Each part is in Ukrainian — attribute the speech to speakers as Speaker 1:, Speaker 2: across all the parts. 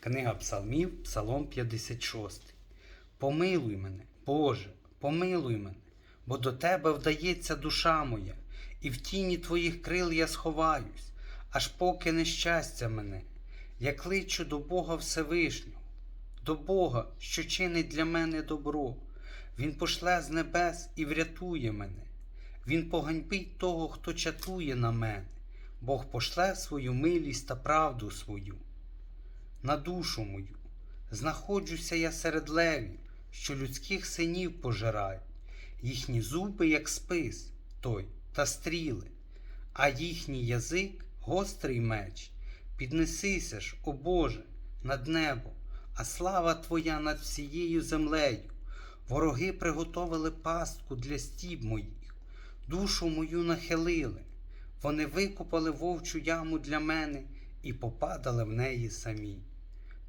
Speaker 1: Книга Псалмів, Псалом 56. Помилуй мене, Боже, помилуй мене, бо до Тебе вдається душа моя, і в тіні Твоїх крил я сховаюсь, аж поки нещастя мене. Я кличу до Бога Всевишнього, до Бога, що чинить для мене добро. Він пошле з небес і врятує мене. Він поганьбить того, хто чатує на мене. Бог пошле свою милість та правду свою. На душу мою знаходжуся я серед левів, що людських синів пожирають, їхні зуби, як спис, той та стріли, а їхній язик гострий меч. Піднесися ж, о Боже, над небо, а слава Твоя над всією землею. Вороги приготовили пастку для стіб моїх, душу мою нахилили. Вони викопали вовчу яму для мене і попадали в неї самі.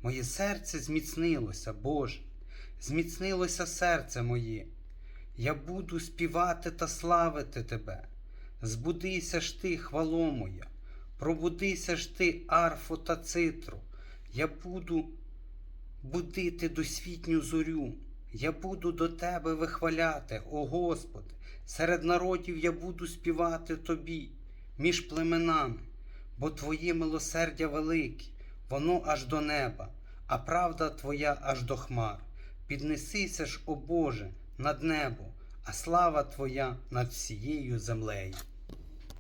Speaker 1: Моє серце зміцнилося, Боже, зміцнилося серце моє. Я буду співати та славити Тебе. Збудися ж ти, хвало моя, пробудися ж ти, арфо та цитру. Я буду будити досвітню зорю. Я буду до Тебе вихваляти, о Господи, серед народів я буду співати Тобі між племенами, бо Твоє милосердя велике, воно аж до неба, а правда Твоя аж до хмар. Піднесися ж, о Боже, над небо, а слава Твоя над всією землею.